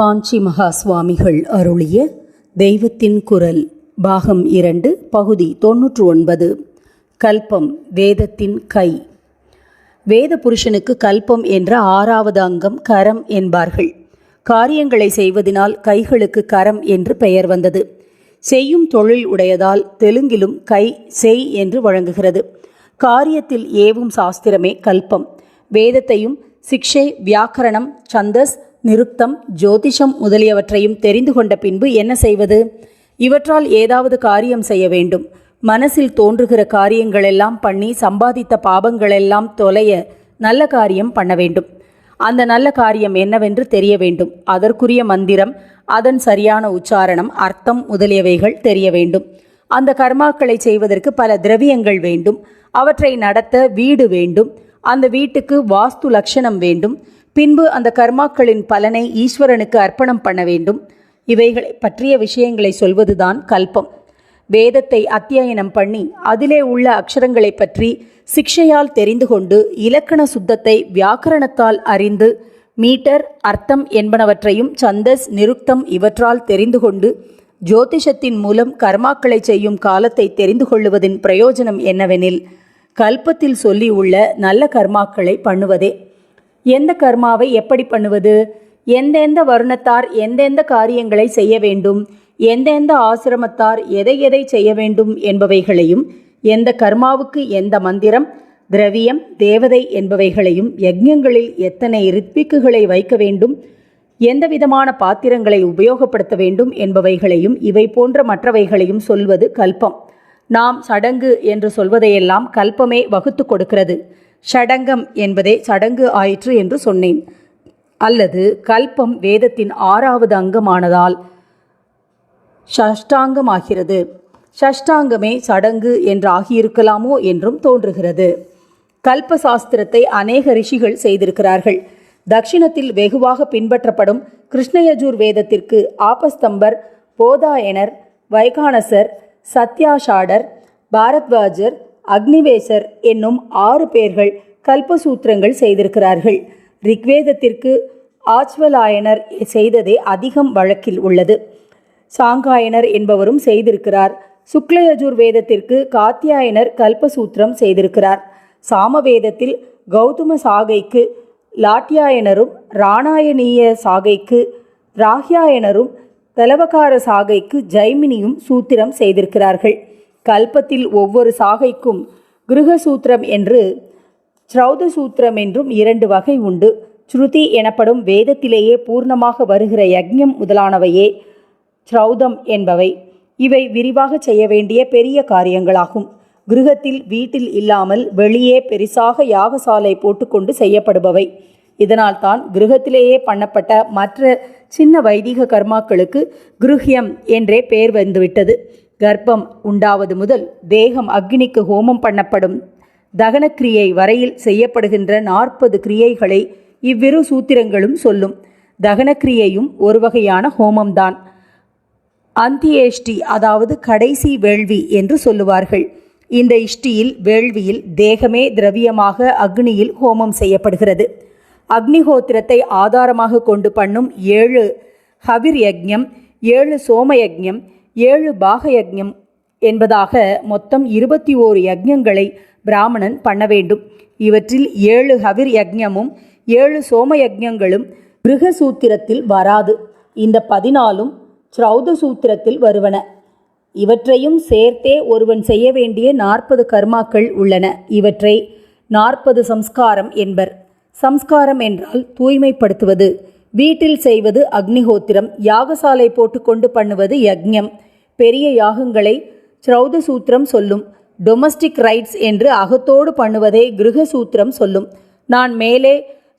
காஞ்சி மகா சுவாமிகள் அருளிய தெய்வத்தின் குரல் பாகம் இரண்டு பகுதி தொன்னூற்று ஒன்பது கல்பம் வேதத்தின் கை. வேத புருஷனுக்கு கல்பம் என்ற ஆறாவது அங்கம் கரம் என்பார்கள். காரியங்களை செய்வதினால் கைகளுக்கு கரம் என்று பெயர் வந்தது. செய்யும் தொழில் உடையதால் தெலுங்கிலும் கை செய் என்று வழங்குகிறது. காரியத்தில் ஏவும் சாஸ்திரமே கல்பம். வேதத்தையும் சிக்ஷை வியாக்கரணம் சந்தஸ் நிருக்தம் ஜோதிஷம் முதலியவற்றையும் தெரிந்து கொண்ட பின்பு என்ன செய்வது? இவற்றால் ஏதாவது காரியம் செய்ய வேண்டும். மனசில் தோன்றுகிற காரியங்களெல்லாம் பண்ணி சம்பாதித்த பாபங்களெல்லாம் தொலைய நல்ல காரியம் பண்ண வேண்டும். அந்த நல்ல காரியம் என்னவென்று தெரிய வேண்டும். அதற்குரிய மந்திரம் அதன் சரியான உச்சாரணம் அர்த்தம் முதலியவைகள் தெரிய வேண்டும். அந்த கர்மாக்களை செய்வதற்கு பல திரவியங்கள் வேண்டும். அவற்றை நடத்த வீடு வேண்டும். அந்த வீட்டுக்கு வாஸ்து லட்சணம் வேண்டும். பின்பு அந்த கர்மாக்களின் பலனை ஈஸ்வரனுக்கு அர்ப்பணம் பண்ண வேண்டும். இவைகளை பற்றிய விஷயங்களை சொல்வதுதான் கல்பம். வேதத்தை அத்தியாயனம் பண்ணி அதிலே உள்ள அக்ஷரங்களை பற்றி சிக்ஷையால் தெரிந்து கொண்டு இலக்கண சுத்தத்தை வியாக்கரணத்தால் அறிந்து மீட்டர் அர்த்தம் என்பனவற்றையும் சந்தஸ் நிருக்தம் இவற்றால் தெரிந்து கொண்டு ஜோதிஷத்தின் மூலம் கர்மாக்களை செய்யும் காலத்தை தெரிந்து கொள்ளுவதின் பிரயோஜனம் என்னவெனில் கல்பத்தில் சொல்லி உள்ள நல்ல கர்மாக்களை பண்ணுவதே. எந்த கர்மாவை எப்படி பண்ணுவது? எந்தெந்த வருணத்தார் எந்தெந்த காரியங்களை செய்ய வேண்டும்? எந்தெந்த ஆசிரமத்தார் எதை எதை செய்ய வேண்டும் என்பவைகளையும் எந்த கர்மாவுக்கு எந்த மந்திரம் திரவியம் தேவதை என்பவைகளையும் யஜ்ஞங்களில் எத்தனை ரித்விக்குகளை வைக்க வேண்டும்? எந்த விதமான பாத்திரங்களை உபயோகப்படுத்த வேண்டும் என்பவைகளையும் இவை போன்ற மற்றவைகளையும் சொல்வது கல்பம். நாம் சடங்கு என்று சொல்வதையெல்லாம் கல்பமே வகுத்து கொடுக்கிறது. ஷடங்கம் என்பதே சடங்கு ஆயிற்று என்று சொன்னேன். அல்லது கல்பம் வேதத்தின் ஆறாவது அங்கமானதால் ஷஷ்டாங்கமாகிறது. ஷஷ்டாங்கமே சடங்கு என்றாகியிருக்கலாமோ என்றும் தோன்றுகிறது. கல்ப சாஸ்திரத்தை அநேக ரிஷிகள் செய்திருக்கிறார்கள். தக்ஷிணத்தில் வெகுவாக பின்பற்றப்படும் கிருஷ்ணயஜூர் வேதத்திற்கு ஆபஸ்தம்பர் போதாயனர் வைகானசர் சத்யாஷாடர் பாரத்வாஜர் அக்னிவேசர் என்னும் ஆறு பேர்கள் கல்பசூத்திரங்கள் செய்திருக்கிறார்கள். ரிக்வேதத்திற்கு ஆச்வலாயனர் செய்ததே அதிகம் வழக்கில் உள்ளது. சாங்காயனர் என்பவரும் செய்திருக்கிறார். சுக்லயஜுர் வேதத்திற்கு காத்தியாயனர் கல்பசூத்திரம் செய்திருக்கிறார். சாமவேதத்தில் கௌதம சாகைக்கு லாட்டியாயனரும் ராணாயணீய சாகைக்கு ராஹ்யாயனரும் தலவகார சாகைக்கு ஜைமினியும் சூத்திரம் செய்திருக்கிறார்கள். கல்பத்தில் ஒவ்வொரு சாகைக்கும் கிருகசூத்திரம் என்று ஸ்ரௌத சூத்திரம் என்றும் இரண்டு வகை உண்டு. ஸ்ருதி எனப்படும் வேதத்திலேயே பூர்ணமாக வருகிற யக்ஞம் முதலானவையே ஸ்ரௌதம் என்பவை. இவை விரிவாக செய்ய வேண்டிய பெரிய காரியங்களாகும். கிருகத்தில் வீட்டில் இல்லாமல் வெளியே பெரிசாக யாகசாலை போட்டுக்கொண்டு செய்யப்படுபவை. இதனால்தான் கிருகத்திலேயே பண்ணப்பட்ட மற்ற சின்ன வைதிக கர்மாக்களுக்கு கிருஹ்யம் என்றே பெயர் வந்துவிட்டது. கர்ப்பம் உண்டாவது முதல் தேகம் அக்னிக்கு ஹோமம் பண்ணப்படும். தகனக்கிரியை வரையில் செய்யப்படுகின்ற நாற்பது கிரியைகளை இவ்விரு சூத்திரங்களும் சொல்லும். தகனக்கிரியையும் ஒரு வகையான ஹோமம்தான். அந்தியேஷ்டி அதாவது கடைசி வேள்வி என்று சொல்லுவார்கள். இந்த இஷ்டியில் வேள்வியில் தேகமே திரவியமாக அக்னியில் ஹோமம் செய்யப்படுகிறது. அக்னிஹோத்திரத்தை ஆதாரமாக கொண்டு பண்ணும் ஏழு ஹவிர் யக்ஞம் ஏழு சோம யஜ்யம் ஏழு பாக யஜ்யம் என்பதாக மொத்தம் இருபத்தி ஓரு யக்ஞங்களை பிராமணன் பண்ண வேண்டும். இவற்றில் ஏழு ஹவிர் யக்ஞமும் ஏழு சோம யஜ்யங்களும் கிருகசூத்திரத்தில் வராது. இந்த பதினாலும் ஸ்ரௌத சூத்திரத்தில் வருவன. இவற்றையும் சேர்த்தே ஒருவன் செய்ய வேண்டிய நாற்பது கர்மாக்கள் உள்ளன. இவற்றை நாற்பது சம்ஸ்காரம் என்பர். சம்ஸ்காரம் என்றால் தூய்மைப்படுத்துவது. வீட்டில் செய்வது அக்னிஹோத்திரம். யாகசாலை போட்டுக்கொண்டு பண்ணுவது யக்ஞம் பெரிய யாகங்களை ஸ்ரௌத சூத்திரம் சொல்லும். டொமஸ்டிக் ரைட்ஸ் என்று அகத்தோடு பண்ணுவதே கிருகசூத்திரம் சொல்லும். நான் மேலே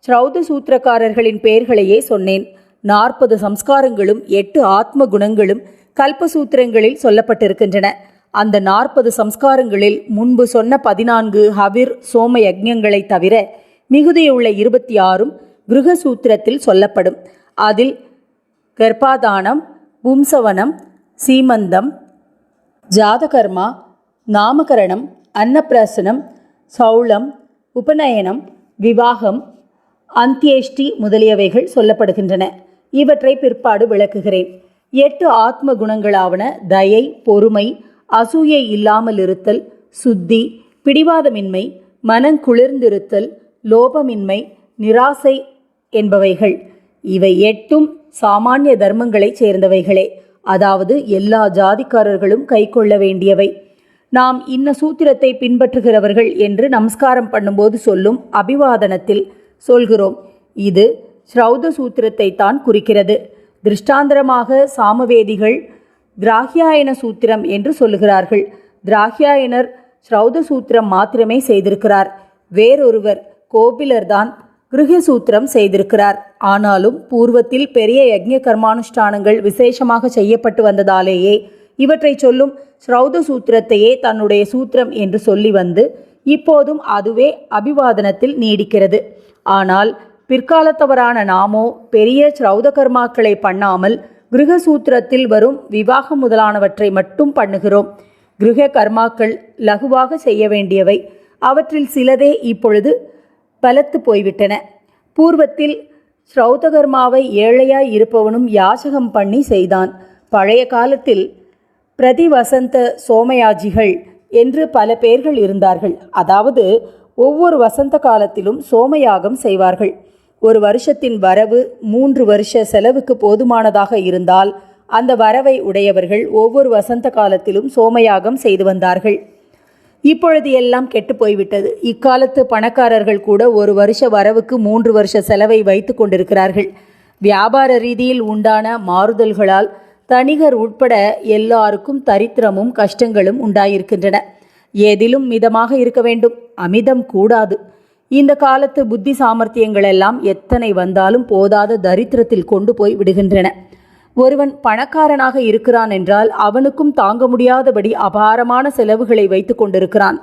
ஸ்ரௌத சூத்திரக்காரர்களின் பெயர்களையே சொன்னேன். நாற்பது சம்ஸ்காரங்களும் எட்டு ஆத்ம குணங்களும் கல்பசூத்திரங்களில் சொல்லப்பட்டிருக்கின்றன. அந்த நாற்பது சம்ஸ்காரங்களில் முன்பு சொன்ன பதினான்கு ஹவிர் சோம யஜ்யங்களை தவிர மிகுதியுள்ள இருபத்தி ஆறும் கிருகசூத்திரத்தில் சொல்லப்படும். அதில் கர்ப்பாதானம் பும்சவனம் சீமந்தம் ஜாதகர்மா நாமகரணம் அன்னப்பிரசனம் சௌளம் உபநயனம் விவாகம் அந்தியேஷ்டி முதலியவைகள் சொல்லப்படுகின்றன. இவற்றை பிற்பாடு விளக்குகிறேன். எட்டு ஆத்ம குணங்களாவன தயை பொறுமை அசூயை இல்லாமல் இருத்தல் சுத்தி பிடிவாதமின்மை மனங்குளிர்ந்திருத்தல் லோபமின்மை நிராசை என்பவைகள். இவை எட்டும் சாமானிய தர்மங்களைச் சேர்ந்தவைகளே. அதாவது எல்லா ஜாதிக்காரர்களும் கைக்கொள்ள வேண்டியவை. நாம் இன்ன சூத்திரத்தை பின்பற்றுகிறவர்கள் என்று நமஸ்காரம் பண்ணும்போது சொல்லும் அபிவாதனத்தில் சொல்கிறோம். இது ஸ்ரௌத சூத்திரத்தை தான் குறிக்கிறது. திருஷ்டாந்தரமாக சாமவேதிகள் திராகியாயன சூத்திரம் என்று சொல்லுகிறார்கள். திராகியாயனர் ஸ்ரௌத சூத்திரம் மாத்திரமே செய்திருக்கிறார். வேறொருவர் கோபிலர்தான் கிருஹ சூத்திரம் செய்திருக்கிறார். ஆனாலும் பூர்வத்தில் பெரிய யஜ்ய கர்மானுஷ்டானங்கள் விசேஷமாக செய்யப்பட்டு வந்ததாலேயே இவற்றை சொல்லும் ஸ்ரௌத சூத்திரத்தையே தன்னுடைய சூத்திரம் என்று சொல்லி வந்து இப்போதும் அதுவே அபிவாதனத்தில் நீடிக்கிறது. ஆனால் பிற்காலத்தவரான நாமோ பெரிய ஸ்ரௌத கர்மாக்களை பண்ணாமல் கிருஹசூத்திரத்தில் வரும் விவாகம் முதலானவற்றை மட்டும் பண்ணுகிறோம். கிருஹ கர்மாக்கள் லகுவாக செய்ய வேண்டியவை. அவற்றில் சிலதே இப்பொழுது பலத்து போய்விட்டன. பூர்வத்தில் ஸ்ரௌதகர்மாவை ஏழையாய் இருப்பவனும் யாசகம் பண்ணி செய்தான். பழைய காலத்தில் பிரதிவசந்த சோமயாஜிகள் என்று பல பேர்கள் இருந்தார்கள். அதாவது ஒவ்வொரு வசந்த காலத்திலும் சோமயாகம் செய்வார்கள். ஒரு வருஷத்தின் வரவு மூன்று வருஷ செலவுக்கு போதுமானதாக இருந்தால் அந்த வரவை உடையவர்கள் ஒவ்வொரு வசந்த காலத்திலும் சோமயாகம் செய்து வந்தார்கள். இப்பொழுது எல்லாம் கெட்டு போய்விட்டது. இக்காலத்து பணக்காரர்கள் கூட ஒரு வருஷ வரவுக்கு மூன்று வருஷ செலவை வைத்து கொண்டிருக்கிறார்கள். வியாபார ரீதியில் உண்டான மாறுதல்களால் தனிகர் உட்பட எல்லாருக்கும் தரித்திரமும் கஷ்டங்களும் உண்டாயிருக்கின்றன. ஏதிலும் மிதமாக இருக்க வேண்டும். அமிதம் கூடாது. இந்த காலத்து புத்தி சாமர்த்தியங்களெல்லாம் எத்தனை வந்தாலும் போதாத தரித்திரத்தில் கொண்டு போய் விடுகின்றன. ஒருவன் பணக்காரனாக இருக்கிறான் என்றால் அவனுக்கும் தாங்க முடியாதபடி அபாரமான செலவுகளை வைத்து கொண்டிருக்கிறான்.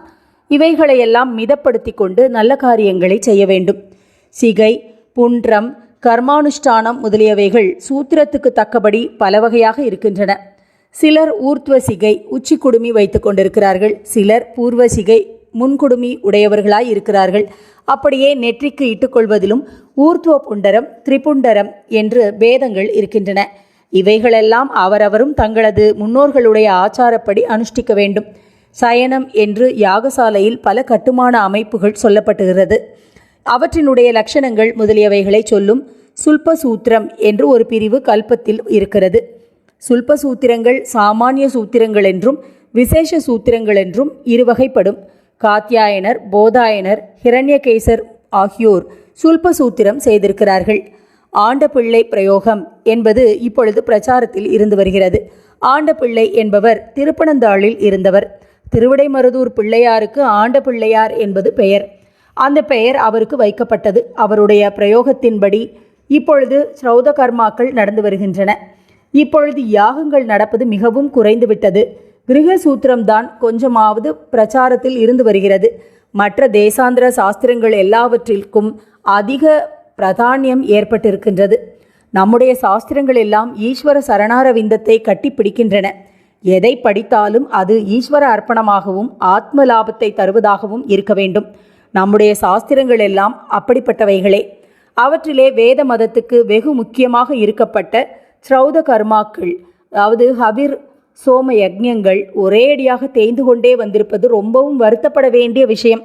இவைகளையெல்லாம் மிதப்படுத்தி கொண்டு நல்ல காரியங்களை செய்ய வேண்டும். சிகை புன்றம் கர்மானுஷ்டானம் முதலியவைகள் சூத்திரத்துக்கு தக்கபடி பல வகையாக இருக்கின்றன. சிலர் ஊர்த்வ சிகை உச்சி குடுமி வைத்து கொண்டிருக்கிறார்கள். சிலர் பூர்வ சிகை முன்குடுமி உடையவர்களாய் இருக்கிறார்கள். அப்படியே நெற்றிக்கு இட்டுக்கொள்வதிலும் ஊர்த்துவ புண்டரம் திரிபுண்டரம் என்று பேதங்கள் இருக்கின்றன. இவைகளெல்லாம் அவரவரும் தங்களது முன்னோர்களுடைய ஆச்சாரப்படி அனுஷ்டிக்க வேண்டும். சயனம் என்று யாகசாலையில் பல கட்டுமான அமைப்புகள் சொல்லப்பட்டுகிறது. அவற்றினுடைய லட்சணங்கள் முதலியவைகளை சொல்லும் சுல்ப சூத்திரம் என்று ஒரு பிரிவு கல்பத்தில் இருக்கிறது. சுல்ப சூத்திரங்கள் சாமானிய சூத்திரங்கள் என்றும் விசேஷ சூத்திரங்கள் என்றும் இருவகைப்படும். காத்தியாயனர் போதாயனர் ஹிரண்யகேசர் ஆகியோர் சுல்ப சூத்திரம் செய்திருக்கிறார்கள். ஆண்ட பிள்ளை பிரயோகம் என்பது இப்பொழுது பிரச்சாரத்தில் இருந்து வருகிறது. ஆண்ட பிள்ளை என்பவர் திருப்பனந்தாளில் இருந்தவர். திருவிடைமருதூர் பிள்ளையாருக்கு ஆண்ட பிள்ளையார் என்பது பெயர். அந்த பெயர் அவருக்கு வைக்கப்பட்டது. அவருடைய பிரயோகத்தின்படி இப்பொழுது ஸ்ரௌத கர்மாக்கள் நடந்து வருகின்றன. இப்பொழுது யாகங்கள் நடப்பது மிகவும் குறைந்துவிட்டது. கிரக சூத்திரம்தான் கொஞ்சமாவது பிரச்சாரத்தில் இருந்து வருகிறது. மற்ற தேசாந்திர சாஸ்திரங்கள் எல்லாவற்றிற்கும் அதிக பிரதானியம் ஏற்பட்டிருக்கின்றது. நம்முடைய சாஸ்திரங்கள் எல்லாம் ஈஸ்வர சரணாரவிந்தத்தை கட்டி பிடிக்கின்றன எதை படித்தாலும் அது ஈஸ்வர அர்ப்பணமாகவும் ஆத்ம லாபத்தை தருவதாகவும் இருக்க வேண்டும். நம்முடைய சாஸ்திரங்கள் எல்லாம் அப்படிப்பட்டவைகளே. அவற்றிலே வேத மதத்துக்கு வெகு முக்கியமாக இருக்கப்பட்ட ஸ்ரௌத கர்மாக்கள் அதாவது ஹவிர் சோம யஜ்யங்கள் ஒரேடியாக தேய்ந்து கொண்டே வந்திருப்பது ரொம்பவும் வருத்தப்பட வேண்டிய விஷயம்.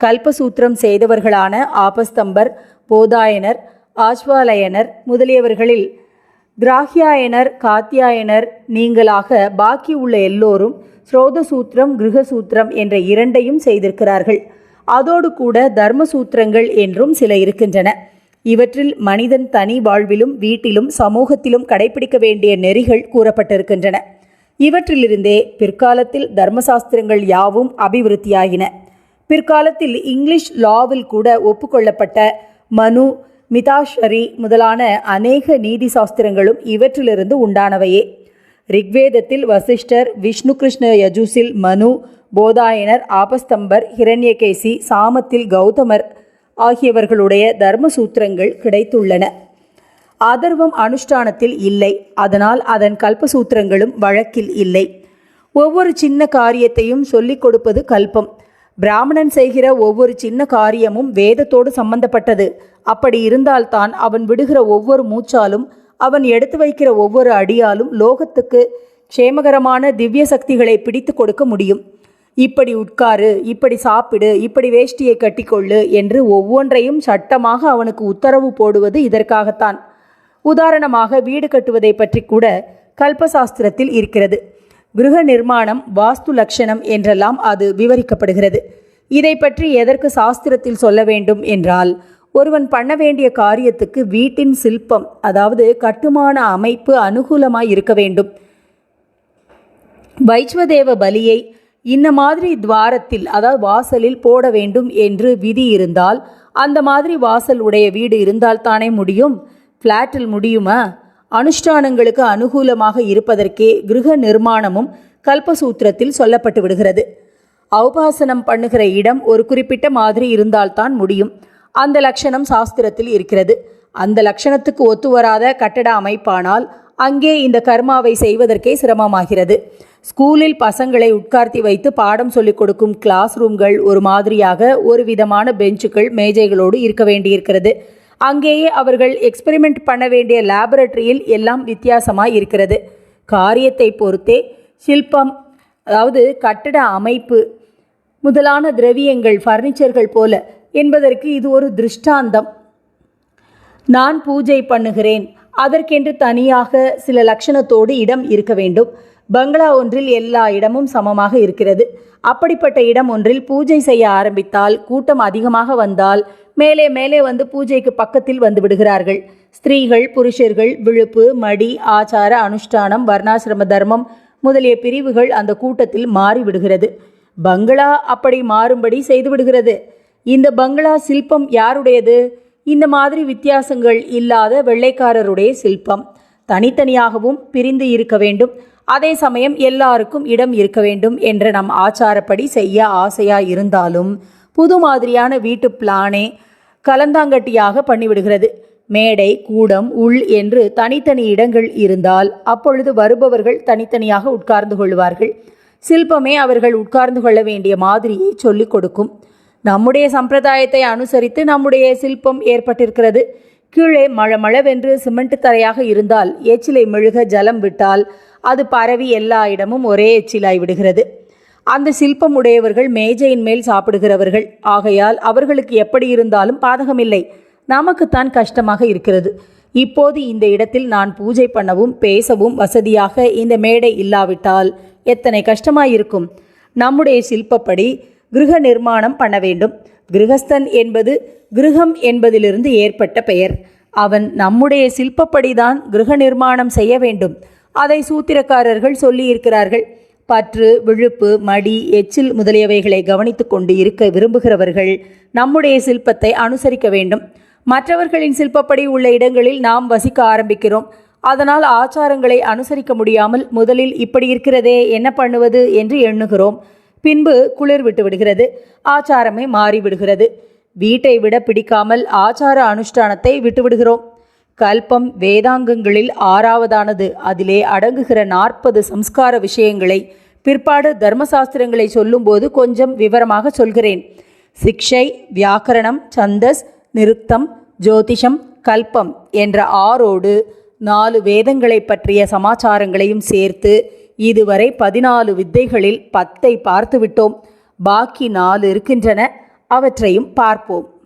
கல்பசூத்திரம் செய்தவர்களான ஆபஸ்தம்பர் போதாயனர் ஆஸ்வாலயனர் முதலியவர்களில் கிராகியாயனர் காத்தியாயனர் நீங்களாக பாக்கி உள்ள எல்லோரும் ஸ்ரோதசூத்திரம் கிரகசூத்திரம் என்ற இரண்டையும் செய்திருக்கிறார்கள். அதோடு கூட தர்மசூத்திரங்கள் என்றும் சில இருக்கின்றன. இவற்றில் மனிதன் தனி வாழ்விலும் வீட்டிலும் சமூகத்திலும் கடைபிடிக்க வேண்டிய நெறிகள் கூறப்பட்டிருக்கின்றன. இவற்றிலிருந்தே பிற்காலத்தில் தர்மசாஸ்திரங்கள் யாவும் அபிவிருத்தியாகின பிற்காலத்தில் இங்கிலீஷ் லாவில் கூட ஒப்புக்கொள்ளப்பட்ட மனு மிதாஷரி முதலான அநேக நீதி சாஸ்திரங்களும் இவற்றிலிருந்து உண்டானவையே. ரிக்வேதத்தில் வசிஷ்டர் விஷ்ணு கிருஷ்ண யஜுசில் மனு போதாயனர் ஆபஸ்தம்பர் ஹிரண்யகேசி சாமத்தில் கௌதமர் ஆகியவர்களுடைய தர்மசூத்திரங்கள் கிடைத்துள்ளன. ஆதர்வம் அனுஷ்டானத்தில் இல்லை. அதனால் அதன் கல்பசூத்திரங்களும் வழக்கில் இல்லை. ஒவ்வொரு சின்ன காரியத்தையும் சொல்லிக் கொடுப்பது கல்பம். பிராமணன் செய்கிற ஒவ்வொரு சின்ன காரியமும் வேதத்தோடு சம்பந்தப்பட்டது. அப்படி இருந்தால்தான் அவன் விடுகிற ஒவ்வொரு மூச்சாலும் அவன் எடுத்து வைக்கிற ஒவ்வொரு அடியாலும் லோகத்துக்கு க்ஷேமகரமான திவ்ய சக்திகளை பிடித்து கொடுக்க முடியும். இப்படி உட்காரு இப்படி சாப்பிடு இப்படி வேஷ்டியை கட்டிக்கொள்ளு என்று ஒவ்வொன்றையும் சட்டமாக அவனுக்கு உத்தரவு போடுவது இதற்காகத்தான். உதாரணமாக வீடு கட்டுவதை பற்றி கூட கல்பசாஸ்திரத்தில் இருக்கிறது. கிருஹ நிர்மாணம் வாஸ்து லட்சணம் என்றெல்லாம் அது விவரிக்கப்படுகிறது. இதை பற்றி எதற்கு சாஸ்திரத்தில் சொல்ல வேண்டும் என்றால் ஒருவன் பண்ண வேண்டிய காரியத்துக்கு வீட்டின் சில்பம் அதாவது கட்டுமான அமைப்பு அனுகூலமாய் இருக்க வேண்டும். வைஷ்வதேவ பலியை இந்த மாதிரி துவாரத்தில் அதாவது வாசலில் போட வேண்டும் என்று விதி இருந்தால் அந்த மாதிரி வாசல் உடைய வீடு இருந்தால் தானே முடியும்? ஃப்ளாட்டில் முடியுமா? அனுஷ்டானங்களுக்கு அனுகூலமாக இருப்பதற்கே கிருஹ நிர்மாணமும் கல்பசூத்திரத்தில் சொல்லப்பட்டு விடுகிறது. அவுபாசனம் பண்ணுகிற இடம் ஒரு குறிப்பிட்ட மாதிரி இருந்தால்தான் முடியும். அந்த லட்சணம் சாஸ்திரத்தில் இருக்கிறது. அந்த லட்சணத்துக்கு ஒத்து வராத கட்டட அமைப்பானால் அங்கே இந்த கர்மாவை செய்வதற்கே சிரமமாகிறது. ஸ்கூலில் பசங்களை உட்கார்த்தி வைத்து பாடம் சொல்லிக் கொடுக்கும் கிளாஸ் ரூம்கள் ஒரு மாதிரியாக ஒரு விதமான பெஞ்சுகள் மேஜைகளோடு இருக்க வேண்டியிருக்கிறது. அங்கேயே அவர்கள் எக்ஸ்பெரிமெண்ட் பண்ண வேண்டிய லேபரட்டரியில் எல்லாம் வித்தியாசமாக இருக்கிறது. காரியத்தை பொறுத்தே சில்பம் அதாவது கட்டட அமைப்பு முதலான திரவியங்கள் ஃபர்னிச்சர்கள் போல என்பதற்கு இது ஒரு திருஷ்டாந்தம். நான் பூஜை பண்ணுகிறேன். அதற்கென்று தனியாக சில லட்சணத்தோடு இடம் இருக்க வேண்டும். பங்களா ஒன்றில் எல்லா இடமும் சமமாக இருக்கிறது. அப்படிப்பட்ட இடம் ஒன்றில் பூஜை செய்ய ஆரம்பித்தால் கூட்டம் அதிகமாக வந்தால் மேலே மேலே வந்து பூஜைக்கு பக்கத்தில் வந்து விடுகிறார்கள். ஸ்திரீகள் புருஷர்கள் விழுப்பு மடி ஆச்சார அனுஷ்டானம் வர்ணாசிரம தர்மம் முதலிய பிரிவுகள் அந்த கூட்டத்தில் மாறிவிடுகிறது பங்களா அப்படி மாறும்படி செய்து விடுகிறது. இந்த பங்களா சில்பம் யாருடையது? இந்த மாதிரி வித்தியாசங்கள் இல்லாத வெள்ளைக்காரருடைய சில்பம். தனித்தனியாகவும் பிரிந்து இருக்க வேண்டும். அதே சமயம் எல்லாருக்கும் இடம் இருக்க வேண்டும் என்ற நம் ஆச்சாரப்படி செய்ய ஆசையாக இருந்தாலும் புது மாதிரியான வீட்டு பிளானே கலந்தாங்கட்டியாக பண்ணிவிடுகிறது. மேடை கூடம் உள் என்று தனித்தனி இடங்கள் இருந்தால் அப்பொழுது வருபவர்கள் தனித்தனியாக உட்கார்ந்து கொள்வார்கள். சில்பமே அவர்கள் உட்கார்ந்து கொள்ள வேண்டிய மாதிரியை சொல்லிக் கொடுக்கும். நம்முடைய சம்பிரதாயத்தை அனுசரித்து நம்முடைய சில்பம் ஏற்பட்டிருக்கிறது. கீழே மழ மழவென்று சிமெண்ட் தரையாக இருந்தால் எச்சிலை மெழுக ஜலம் விட்டால் அது பரவி எல்லா இடமும் ஒரே எச்சிலாய் விடுகிறது. அந்த சில்பம் உடையவர்கள் மேஜையின் மேல் சாப்பிடுகிறவர்கள். ஆகையால் அவர்களுக்கு எப்படி இருந்தாலும் பாதகமில்லை. நமக்குத்தான் கஷ்டமாக இருக்கிறது. இப்போது இந்த இடத்தில் நான் பூஜை பண்ணவும் பேசவும் வசதியாக இந்த மேடை இல்லாவிட்டால் எத்தனை கஷ்டமாயிருக்கும். நம்முடைய சில்பப்படி கிருஹ நிர்மாணம் பண்ண வேண்டும். கிருஹஸ்தன் என்பது கிருஹம் என்பதிலிருந்து ஏற்பட்ட பெயர். அவன் நம்முடைய சில்பப்படிதான் கிருஹ நிர்மாணம் செய்ய வேண்டும். அதை சூத்திரக்காரர்கள் சொல்லியிருக்கிறார்கள். பற்று விழுப்பு மடி எச்சில் முதலியவைகளை கவனித்து கொண்டு இருக்க விரும்புகிறவர்கள் நம்முடைய சில்பத்தை அனுசரிக்க வேண்டும். மற்றவர்களின் சில்பப்படி உள்ள இடங்களில் நாம் வசிக்க ஆரம்பிக்கிறோம். அதனால் ஆச்சாரங்களை அனுசரிக்க முடியாமல் முதலில் இப்படி இருக்கிறதே என்ன பண்ணுவது என்று எண்ணுகிறோம். பின்பு குளிர் விட்டு விடுகிறது. ஆச்சாரமே மாறிவிடுகிறது வீட்டை விட பிடிக்காமல் ஆச்சார அனுஷ்டானத்தை விட்டுவிடுகிறோம் கல்பம் வேதாங்கங்களில் ஆறாவதானது. அதிலே அடங்குகிற நாற்பது சம்ஸ்கார விஷயங்களை பிற்பாடு தர்மசாஸ்திரங்களை சொல்லும்போது கொஞ்சம் விவரமாக சொல்கிறேன். சிக்ஷை வியாக்கரணம் சந்தஸ் நிருக்தம் ஜோதிஷம் கல்பம் என்ற ஆறோடு நாலு வேதங்களை பற்றிய சமாச்சாரங்களையும் சேர்த்து இதுவரை பதினாலு வித்தைகளில் பத்தை பார்த்துவிட்டோம். பாக்கி நாலு இருக்கின்றன. அவற்றையும் பார்ப்போம்.